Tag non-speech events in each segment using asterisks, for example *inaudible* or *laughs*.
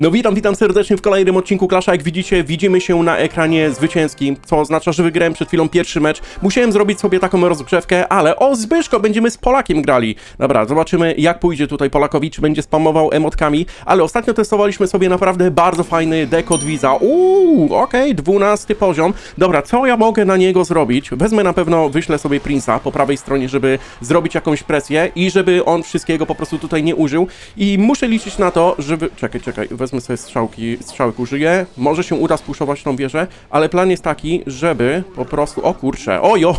No witam, witam serdecznie w kolejnym odcinku Klasza. Jak widzicie, widzimy się na ekranie zwycięskim, co oznacza, że wygrałem przed chwilą pierwszy mecz. Musiałem zrobić sobie taką rozgrzewkę, ale o Zbyszko, będziemy z Polakiem grali. Dobra, zobaczymy jak pójdzie tutaj Polakowi, czy będzie spamował emotkami, ale ostatnio testowaliśmy sobie naprawdę bardzo fajny dekod Visa. Uuu, okej, 12 poziom. Dobra, co ja mogę na niego zrobić? Wezmę na pewno, wyślę sobie Prince'a po prawej stronie, żeby zrobić jakąś presję i żeby on wszystkiego po prostu tutaj nie użył. I muszę liczyć na to, żeby... Czekaj, czekaj, wezmę sobie strzałki, strzałek użyję. Może się uda spuszować tą wieżę, ale plan jest taki, żeby po prostu... O kurczę, ojo!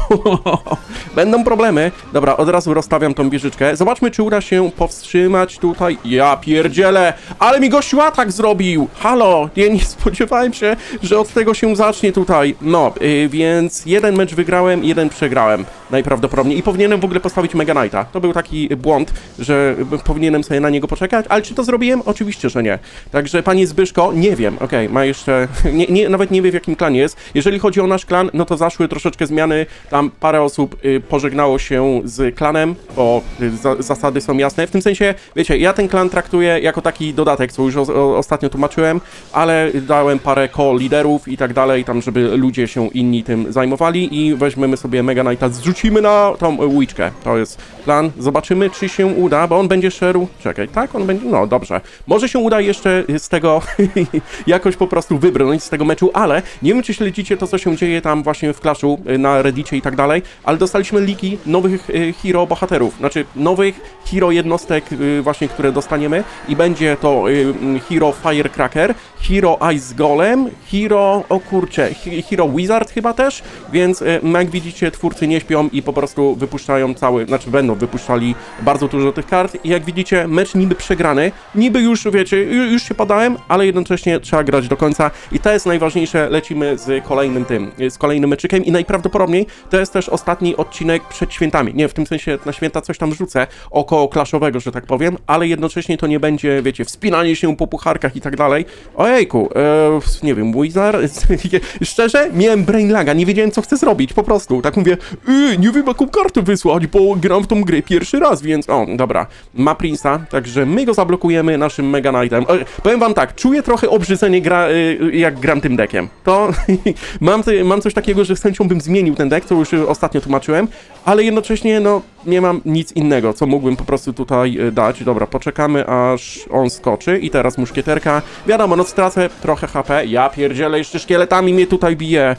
*laughs* Będą problemy. Dobra, od razu rozstawiam tą wieżyczkę. Zobaczmy, czy uda się powstrzymać tutaj. Ja pierdzielę! Ale mi gościu atak zrobił! Halo! Ja nie spodziewałem się, że od tego się zacznie tutaj. No, yy, więc jeden mecz wygrałem, jeden przegrałem. Najprawdopodobniej. I powinienem w ogóle postawić Mega Knighta. To był taki błąd, że powinienem sobie na niego poczekać, ale czy to zrobiłem? Oczywiście, że nie. Także panie Zbyszko, nie wiem. Okej, ma jeszcze... *laughs* Nie, nie, nawet nie wie w jakim klanie jest. Jeżeli chodzi o nasz klan, no to zaszły troszeczkę zmiany. Tam parę osób y, pożegnało się z klanem, bo y, za, zasady są jasne. W tym sensie, wiecie, ja ten klan traktuję jako taki dodatek, co już o, o, ostatnio tłumaczyłem, ale dałem parę co-liderów i tak dalej, tam żeby ludzie się inni tym zajmowali i weźmiemy sobie Mega Knighta, zrzucimy na tą łyczkę. To jest plan. Zobaczymy, czy się uda, bo on będzie szedł... Czekaj, tak? On będzie... No, dobrze. Może się uda jeszcze z tego *laughs* jakoś po prostu wybrnąć z tego meczu, ale nie wiem, czy śledzicie to, co się dzieje tam właśnie w Clashu, y, na Reddicie i tak dalej, ale dostaliśmy liki nowych y, hero bohaterów, znaczy nowych hero jednostek y, właśnie, które dostaniemy i będzie to mm, hero Firecracker, hero Ice Golem, hero, o kurcze, hero Wizard chyba też, więc y, jak widzicie, twórcy nie śpią i po prostu wypuszczają cały, znaczy będą wypuszczali bardzo dużo tych kart i jak widzicie, mecz niby przegrany, niby już, wiecie, ju- już się podałem, ale jednocześnie trzeba grać do końca. I to jest najważniejsze, lecimy z kolejnym tym, z kolejnym meczykiem. I najprawdopodobniej to jest też ostatni odcinek przed świętami, nie, w tym sensie na święta coś tam rzucę, około klaszowego, że tak powiem, ale jednocześnie to nie będzie, wiecie, wspinanie się po pucharkach i tak dalej. Ojejku, e, nie wiem, Wizard, *laughs* szczerze, miałem brain laga, nie wiedziałem co chcę zrobić, po prostu, tak mówię, yy, nie wiem jaką kartę wysłać, bo gram w tą grę pierwszy raz, więc, o, dobra, ma Prince'a, także my go zablokujemy naszym Mega Knightem. E, powiem wam tak, czuję trochę obrzydzenie gra, y, jak gram tym deckiem. To *laughs* mam, mam coś takiego, że z chęcią bym zmienił ten deck, co już ostatnio tłumaczyłem, ale jednocześnie, no, nie mam nic innego, co mógłbym po prostu tutaj y, dać. Dobra, poczekamy aż on skoczy i teraz muszkieterka. Wiadomo, no stracę trochę HP. Ja pierdzielę, jeszcze szkieletami mnie tutaj bije.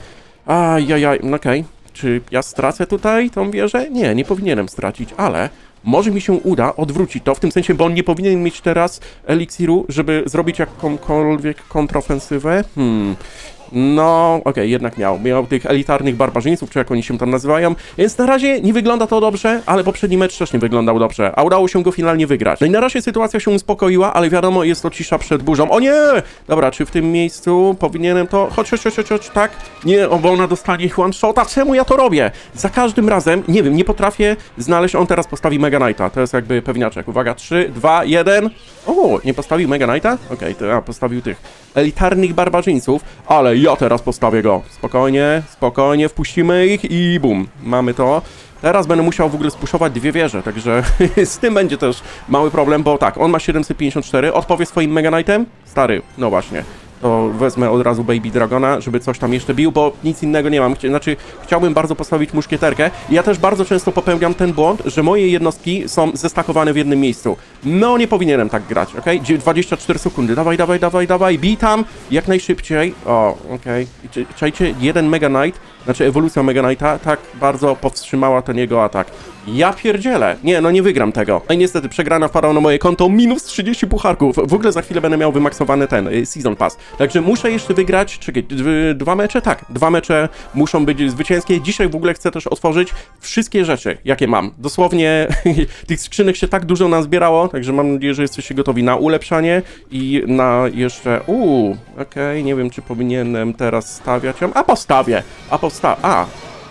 Ajajaj, okej. Czy ja stracę tutaj tą wieżę? Nie, nie powinienem stracić, ale może mi się uda odwrócić to, w tym sensie, bo on nie powinien mieć teraz eliksiru, żeby zrobić jakąkolwiek kontrofensywę. Hmm. No, okej, jednak miał. Miał tych elitarnych barbarzyńców, czy jak oni się tam nazywają. Więc na razie nie wygląda to dobrze, ale poprzedni mecz też nie wyglądał dobrze, a udało się go finalnie wygrać. No i na razie sytuacja się uspokoiła, ale wiadomo, jest to cisza przed burzą. O nie! Dobra, czy w tym miejscu powinienem to... Chodź, chodź, chodź, chodź, tak? Nie, o, ona dostanie one shota. Czemu ja to robię? Za każdym razem, nie wiem, nie potrafię znaleźć... On teraz postawi Mega Knighta. To jest jakby pewniaczek. Uwaga, 3, 2, 1. O, nie postawił Mega Knighta? Okej, to ja postawił tych elitarnych barbarzyńców, ale ja teraz postawię go. Spokojnie, spokojnie, wpuścimy ich i bum, mamy to. Teraz będę musiał w ogóle spuszować dwie wieże, także *laughs* z tym będzie też mały problem, bo tak, on ma 754, odpowie swoim Mega Knightem? Stary, no właśnie. To wezmę od razu Baby Dragona, żeby coś tam jeszcze bił, bo nic innego nie mam. Znaczy, chciałbym bardzo postawić muszkieterkę. Ja też bardzo często popełniam ten błąd, że moje jednostki są zestakowane w jednym miejscu. No, nie powinienem tak grać? Dzie- 24 sekundy, dawaj, dawaj, dawaj, dawaj, bij tam, jak najszybciej. O, okej. Czy- Czajcie, jeden Mega Knight, znaczy ewolucja Mega Knighta, tak bardzo powstrzymała ten jego atak. Ja pierdzielę. Nie, no nie wygram tego. No i niestety, przegrana wpadła na moje konto, minus 30 pucharków. W ogóle za chwilę będę miał wymaksowany ten, y, Season Pass. Także muszę jeszcze wygrać, czekaj, dwa mecze? Tak, dwa mecze muszą być zwycięskie. Dzisiaj w ogóle chcę też otworzyć wszystkie rzeczy, jakie mam. Dosłownie *laughs* tych skrzynek się tak dużo nazbierało, także mam nadzieję, że jesteście gotowi na ulepszanie i na jeszcze... Uuu, okej, nie wiem, czy powinienem teraz stawiać ją. A postawię, a postawię, a,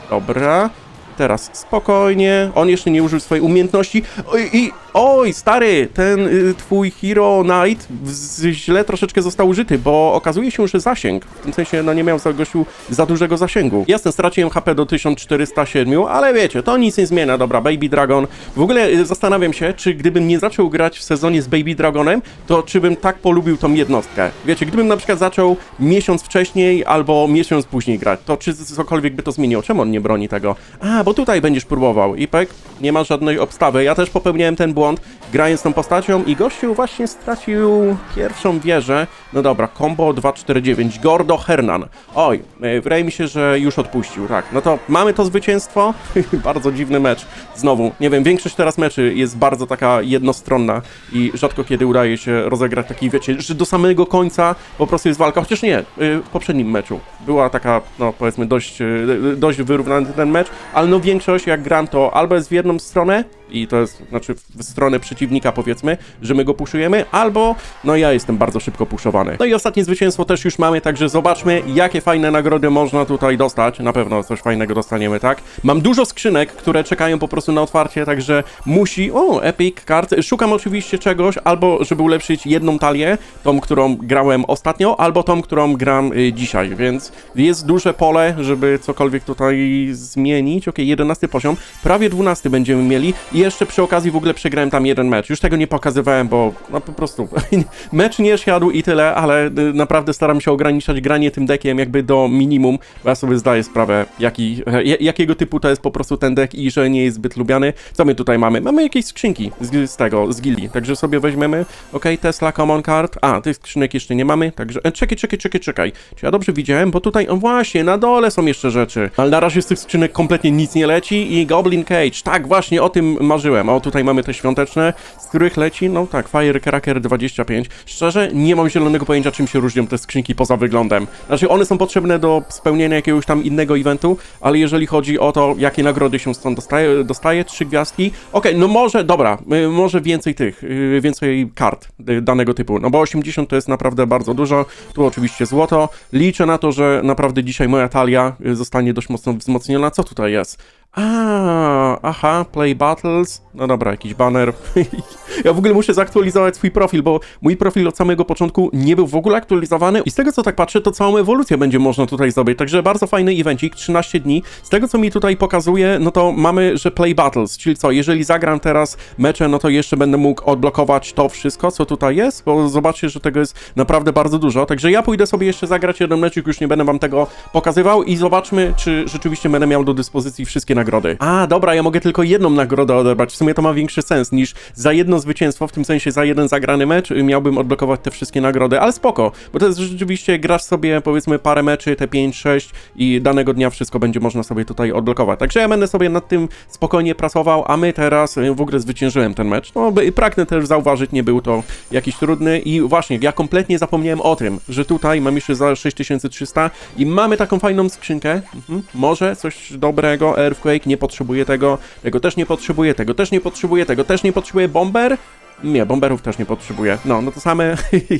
dobra. Teraz spokojnie. On jeszcze nie użył swojej umiejętności. Oj, I Oj, stary, ten y, twój Hero Knight z, źle troszeczkę został użyty, bo okazuje się, że zasięg, w tym sensie, no nie miał za gościu za dużego zasięgu. Jasne, straciłem HP do 1407, ale wiecie, to nic nie zmienia, dobra, Baby Dragon. W ogóle y, zastanawiam się, czy gdybym nie zaczął grać w sezonie z Baby Dragonem, to czy bym tak polubił tą jednostkę. Wiecie, gdybym na przykład zaczął miesiąc wcześniej albo miesiąc później grać, to czy cokolwiek by to zmieniło? Czemu on nie broni tego? A, bo tutaj będziesz próbował. Ipek, nie ma żadnej obstawy. Ja też popełniałem ten grając tą postacią i gościu właśnie stracił pierwszą wieżę. No dobra, combo 249, Gordo Hernan. Oj, e, wydaje mi się, że już odpuścił, tak. No to mamy to zwycięstwo. *laughs* bardzo dziwny mecz. Znowu, nie wiem, większość teraz meczy jest bardzo taka jednostronna i rzadko kiedy udaje się rozegrać taki, wiecie, że do samego końca po prostu jest walka. Chociaż nie, y, w poprzednim meczu była taka, no powiedzmy, dość, y, dość wyrównany ten mecz, ale no większość jak gram to albo jest w jedną stronę i to jest, znaczy w stronę przeciwnika powiedzmy, że my go puszujemy, albo no ja jestem bardzo szybko puszowany. No i ostatnie zwycięstwo też już mamy, także zobaczmy jakie fajne nagrody można tutaj dostać. Na pewno coś fajnego dostaniemy, tak? Mam dużo skrzynek, które czekają po prostu na otwarcie, także musi... O, Epic Card. Szukam oczywiście czegoś, albo żeby ulepszyć jedną talię, tą, którą grałem ostatnio, albo tą, którą gram y, dzisiaj, więc jest duże pole, żeby cokolwiek tutaj zmienić. Ok, 11 poziom, prawie 12 będziemy mieli i jeszcze przy okazji w ogóle przegrałem tam jeden mecz. Już tego nie pokazywałem, bo no po prostu *laughs* mecz nie siadł i tyle, ale y, naprawdę staram się ograniczać granie tym dekiem jakby do minimum, bo ja sobie zdaję sprawę, jaki, e, jakiego typu to jest po prostu ten dek i że nie jest zbyt lubiany. Co my tutaj mamy? Mamy jakieś skrzynki z, z tego, z gildii, także sobie weźmiemy. Ok, Tesla Common Card. A, tych skrzynek jeszcze nie mamy, także... E, czekaj, czekaj, czekaj, czekaj. Czy ja dobrze widziałem? Bo tutaj, o właśnie, na dole są jeszcze rzeczy. Ale na razie z tych skrzynek kompletnie nic nie leci i Goblin Cage. Tak, właśnie o tym marzyłem. O, tutaj mamy te świąteczne, z których leci, no tak, Firecracker 25. Szczerze, nie mam zielonego pojęcia, czym się różnią te skrzynki poza wyglądem. Znaczy, one są potrzebne do spełnienia jakiegoś tam innego eventu, ale jeżeli chodzi o to, jakie nagrody się stąd dostaje, dostaje trzy gwiazdki, okej, no może, dobra, y, może więcej tych, y, więcej kart y, danego typu, no bo 80 to jest naprawdę bardzo dużo, tu oczywiście złoto, liczę na to, że naprawdę dzisiaj moja talia zostanie dość mocno wzmocniona, co tutaj jest? A, aha, Play Battles. No dobra, jakiś banner. *laughs* ja w ogóle muszę zaktualizować swój profil, bo mój profil od samego początku nie był w ogóle aktualizowany i z tego co tak patrzę, to całą ewolucję będzie można tutaj zrobić. Także bardzo fajny evencik, 13 dni. Z tego co mi tutaj pokazuje, no to mamy, że Play Battles, czyli co, jeżeli zagram teraz mecze, no to jeszcze będę mógł odblokować to wszystko, co tutaj jest, bo zobaczcie, że tego jest naprawdę bardzo dużo. Także ja pójdę sobie jeszcze zagrać jeden meczik, już nie będę wam tego pokazywał i zobaczmy, czy rzeczywiście będę miał do dyspozycji wszystkie nagrody. A, dobra, ja mogę tylko jedną nagrodę odebrać. W sumie to ma większy sens niż za jedno zwycięstwo, w tym sensie za jeden zagrany mecz y, miałbym odblokować te wszystkie nagrody, ale spoko, bo to jest rzeczywiście, grasz sobie powiedzmy parę meczy, te 5-6 i danego dnia wszystko będzie można sobie tutaj odblokować. Także ja będę sobie nad tym spokojnie pracował, a my teraz y, w ogóle zwyciężyłem ten mecz. No, by- pragnę też zauważyć, nie był to jakiś trudny i właśnie, ja kompletnie zapomniałem o tym, że tutaj mam jeszcze za 6300 i mamy taką fajną skrzynkę. Mhm. Może coś dobrego, Nie potrzebuje tego, tego też nie potrzebuje, tego też nie potrzebuje, tego też nie potrzebuje, Bomber? Nie, bomberów też nie potrzebuję. No, no to same,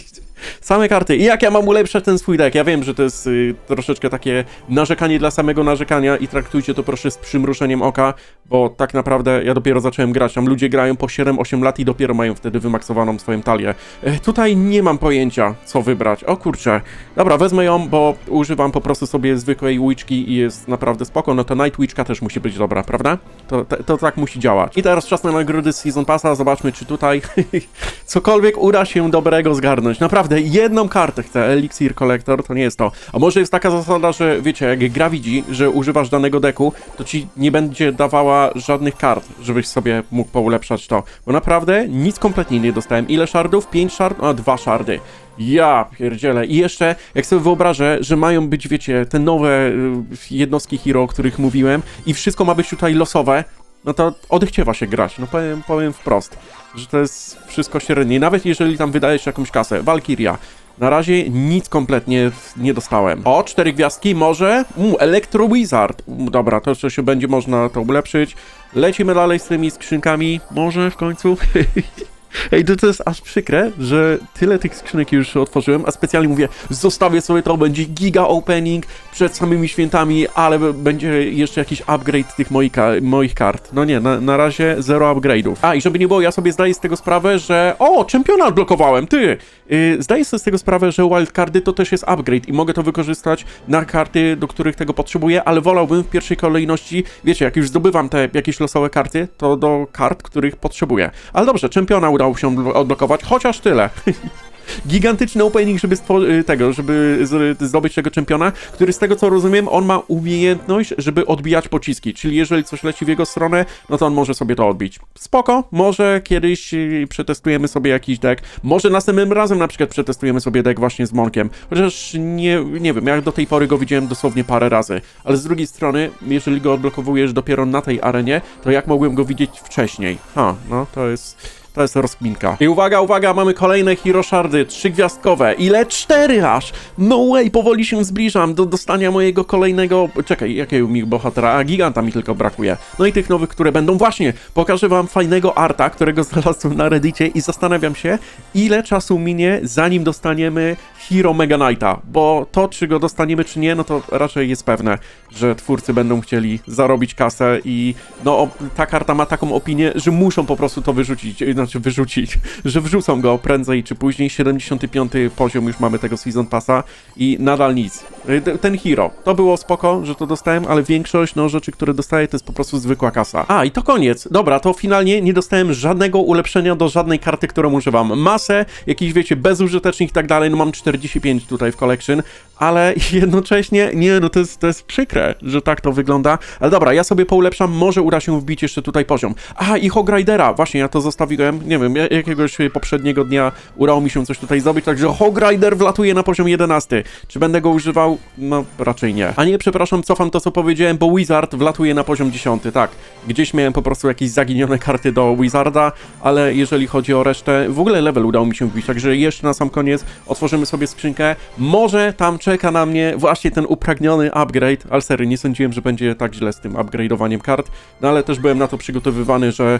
*laughs* same karty. I jak ja mam ulepszać ten swój deck? Ja wiem, że to jest y, troszeczkę takie narzekanie dla samego narzekania i traktujcie to proszę z przymruszeniem oka, bo tak naprawdę ja dopiero zacząłem grać. Tam ludzie grają po 7-8 lat i dopiero mają wtedy wymaksowaną swoją talię. E, tutaj nie mam pojęcia, co wybrać. O kurczę. Dobra, wezmę ją, bo używam po prostu sobie zwykłej łyczki i jest naprawdę spoko. No to Night Witchka też musi być dobra, prawda? To, to, to tak musi działać. I teraz czas na nagrody Season Passa. Zobaczmy, czy tutaj *laughs* cokolwiek uda się dobrego zgarnąć. Naprawdę, jedną kartę chcę. Elixir Collector to nie jest to. A może jest taka zasada, że wiecie, jak gra widzi, że używasz danego deku, to ci nie będzie dawała żadnych kart, żebyś sobie mógł poulepszać to. Bo naprawdę nic kompletnie nie dostałem. Ile shardów? 5 shard? A, dwa shardy. Ja pierdzielę. I jeszcze, jak sobie wyobrażę, że mają być, wiecie, te nowe y, jednostki hero, o których mówiłem i wszystko ma być tutaj losowe, no to odechciewa się grać. No powiem, powiem wprost, że to jest wszystko średnie. Nawet jeżeli tam wydajesz jakąś kasę. Valkyria. Na razie nic kompletnie nie dostałem. O, cztery gwiazdki, może? Mm, Electro Wizard. Mm, Dobra, to jeszcze się będzie można to ulepszyć. Lecimy dalej z tymi skrzynkami. Może w końcu? *laughs* Ej, to, to jest aż przykre, że tyle tych skrzynek już otworzyłem, a specjalnie mówię, zostawię sobie to, będzie giga opening przed samymi świętami, ale będzie jeszcze jakiś upgrade tych moich, moich kart. No nie, na, na razie zero upgrade'ów. A, i żeby nie było, ja sobie zdaję z tego sprawę, że... O, czempiona odblokowałem, ty! Yy, zdaję sobie z tego sprawę, że wildcardy to też jest upgrade i mogę to wykorzystać na karty, do których tego potrzebuję, ale wolałbym w pierwszej kolejności, wiecie, jak już zdobywam te jakieś losowe karty, to do kart, których potrzebuję. Ale dobrze, czempiona udało się odblo- odblokować, chociaż tyle. *laughs* Gigantyczny opening, żeby stwo- tego, żeby zdobyć tego czempiona, który z tego co rozumiem, on ma umiejętność, żeby odbijać pociski, czyli jeżeli coś leci w jego stronę, no to on może sobie to odbić. Spoko, może kiedyś y, przetestujemy sobie jakiś deck, może następnym razem na przykład przetestujemy sobie deck właśnie z Monkiem, chociaż nie, nie wiem, ja do tej pory go widziałem dosłownie parę razy, ale z drugiej strony, jeżeli go odblokowujesz dopiero na tej arenie, to jak mogłem go widzieć wcześniej? Ha, no to jest... To jest rozkminka. I uwaga, uwaga, mamy kolejne Hero Shardy, trzygwiazdkowe. Ile? Cztery aż! No way, powoli się zbliżam do dostania mojego kolejnego... Czekaj, jakiego mi bohatera? A, giganta mi tylko brakuje. No i tych nowych, które będą. Właśnie, pokażę wam fajnego arta, którego *laughs* znalazłem na reddicie i zastanawiam się, ile czasu minie, zanim dostaniemy Hero Mega Knighta, bo to, czy go dostaniemy, czy nie, no to raczej jest pewne, że twórcy będą chcieli zarobić kasę i no ta karta ma taką opinię, że muszą po prostu to wyrzucić, y, znaczy wyrzucić, *laughs* że wrzucą go prędzej czy później, 75 poziom już mamy tego Season Passa i nadal nic. Y, Ten Hero, to było spoko, że to dostałem, ale większość no rzeczy, które dostaję to jest po prostu zwykła kasa. A, i to koniec. Dobra, to finalnie nie dostałem żadnego ulepszenia do żadnej karty, którą używam. Masę, jakichś wiecie, bezużytecznych i tak dalej, no mam 45 tutaj w collection, ale *laughs* jednocześnie, nie, no to jest, to jest przykre, że tak to wygląda. Ale dobra, ja sobie poulepszam, może uda się wbić jeszcze tutaj poziom. A, i Hog Ridera, właśnie, ja to zostawiłem, nie wiem, ja- jakiegoś poprzedniego dnia udało mi się coś tutaj zrobić, także Hog Rider wlatuje na poziom 11. Czy będę go używał? No, raczej nie. A nie, przepraszam, cofam to, co powiedziałem, bo Wizard wlatuje na poziom 10, tak. Gdzieś miałem po prostu jakieś zaginione karty do Wizarda, ale jeżeli chodzi o resztę, w ogóle level udało mi się wbić, także jeszcze na sam koniec otworzymy sobie skrzynkę. Może tam czeka na mnie właśnie ten upragniony upgrade, ale serio, nie sądziłem, że będzie tak źle z tym upgrade'owaniem kart, no ale też byłem na to przygotowywany, że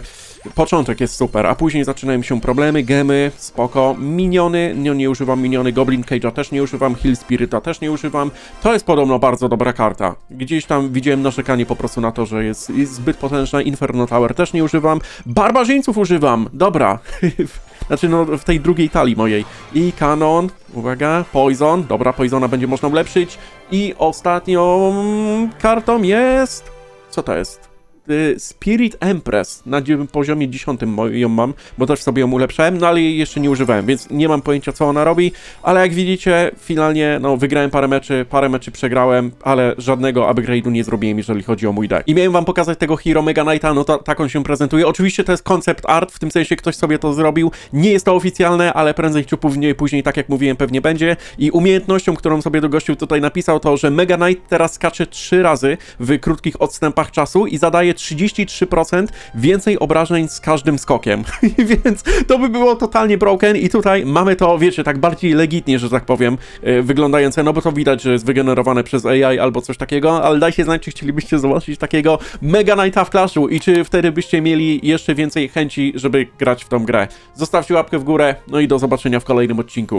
początek jest super, a później zaczynają się problemy, gemy, spoko, miniony, no nie używam miniony, Goblin Cage'a też nie używam, Hill Spirita też nie używam, to jest podobno bardzo dobra karta. Gdzieś tam widziałem narzekanie po prostu na to, że jest, jest zbyt potężna, Inferno Tower też nie używam, Barbarzyńców używam, dobra. *laughs* Znaczy, no, w tej drugiej talii mojej. I Canon, uwaga, Poison, dobra, Poisona będzie można ulepszyć. I ostatnią kartą jest... Co to jest? Y, Spirit Empress na poziomie 10 mo- ją mam, bo też sobie ją ulepszałem, no ale jej jeszcze nie używałem, więc nie mam pojęcia co ona robi, ale jak widzicie, finalnie no wygrałem parę meczy, parę meczy przegrałem, ale żadnego upgrade'u nie zrobiłem, jeżeli chodzi o mój deck. I miałem wam pokazać tego Hero Mega Knighta, no to tak on się prezentuje. Oczywiście to jest concept art, w tym sensie ktoś sobie to zrobił, nie jest to oficjalne, ale prędzej czy później, później tak jak mówiłem, pewnie będzie. I umiejętnością, którą sobie do gościu tutaj napisał, to, że Mega Knight teraz skacze 3 razy w krótkich odstępach czasu i zadaje 33% więcej obrażeń z każdym skokiem. *laughs* Więc to by było totalnie broken i tutaj mamy to, wiecie, tak bardziej legitnie, że tak powiem, yy, wyglądające, no bo to widać, że jest wygenerowane przez AI albo coś takiego, ale dajcie znać, czy chcielibyście zobaczyć takiego Mega Knighta w Clashu i czy wtedy byście mieli jeszcze więcej chęci, żeby grać w tą grę. Zostawcie łapkę w górę, no i do zobaczenia w kolejnym odcinku.